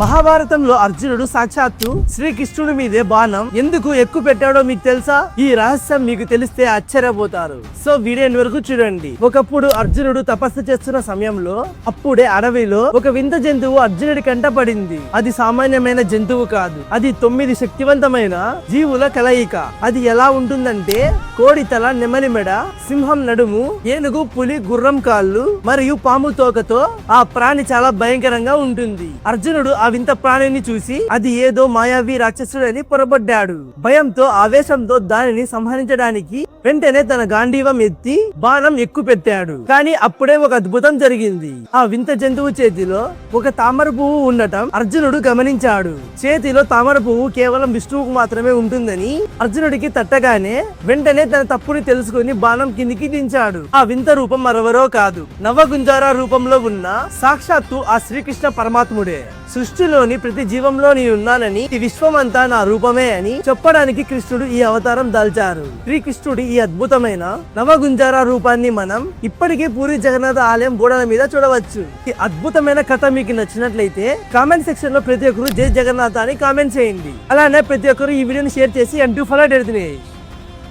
మహాభారతంలో అర్జునుడు సాక్షాత్తు శ్రీకృష్ణుడి మీదే బాణం ఎందుకు ఎక్కువ పెట్టాడో మీకు తెలుసా? ఈ రహస్యం మీకు తెలిస్తే ఆశ్చర్యపోతారు. సో వీడియో వరకు చూడండి. ఒకప్పుడు అర్జునుడు తపస్సు చేస్తున్న సమయంలో అప్పుడే అడవిలో ఒక వింత జంతువు అర్జునుడి కంట పడింది. అది సామాన్యమైన జంతువు కాదు. అది తొమ్మిది శక్తివంతమైన జీవుల కలయిక. అది ఎలా ఉంటుందంటే కోడి తల నెమలి మెడ సింహం నడుము ఏనుగు పులి గుర్రం కాళ్ళు మరియు పాము తోకతో ఆ ప్రాణి చాలా భయంకరంగా ఉంటుంది. అర్జునుడు ఆ వింత ప్రాణిని చూసి అది ఏదో మాయావి రాక్షసుడని పొరబడ్డాడు. భయంతో ఆవేశంతో దానిని సంహరించడానికి వెంటనే తన గాంధీవం ఎత్తి బాణం ఎక్కువ పెట్టాడు కానీ అప్పుడే ఒక అద్భుతం జరిగింది. ఆ వింత జంతువు చేతిలో ఒక తామర పువ్వు ఉండటం అర్జునుడు గమనించాడు. చేతిలో తామర పువ్వు కేవలం విష్ణువుకు మాత్రమే ఉంటుందని అర్జునుడికి తట్టగానే వెంటనే తన తప్పుని తెలుసుకుని బాణం కిందికి దించాడు. ఆ వింత రూపం మరెవరో కాదు. నవగుంజారా రూపంలో ఉన్న సాక్షాత్తు ఆ శ్రీకృష్ణ పరమాత్ముడే. సృష్టిలోని ప్రతి జీవంలో నేను ఉన్నానని ఈ విశ్వమంతా నా రూపమే అని చెప్పడానికి కృష్ణుడు ఈ అవతారం దాల్చారు. శ్రీకృష్ణుడి ఈ అద్భుతమైన నవగుంజార రూపాన్ని మనం ఇప్పటికే పూరి జగన్నాథ ఆలయం గోడల మీద చూడవచ్చు. ఈ అద్భుతమైన కథ మీకు నచ్చినట్లయితే కామెంట్ సెక్షన్లో ప్రతి ఒక్కరు జై జగన్నాథ్ అని కామెంట్ చేయండి. అలానే ప్రతి ఒక్కరు ఈ వీడియోని షేర్ చేసి అంటూ ఫాలో ఎడుతున్నాయి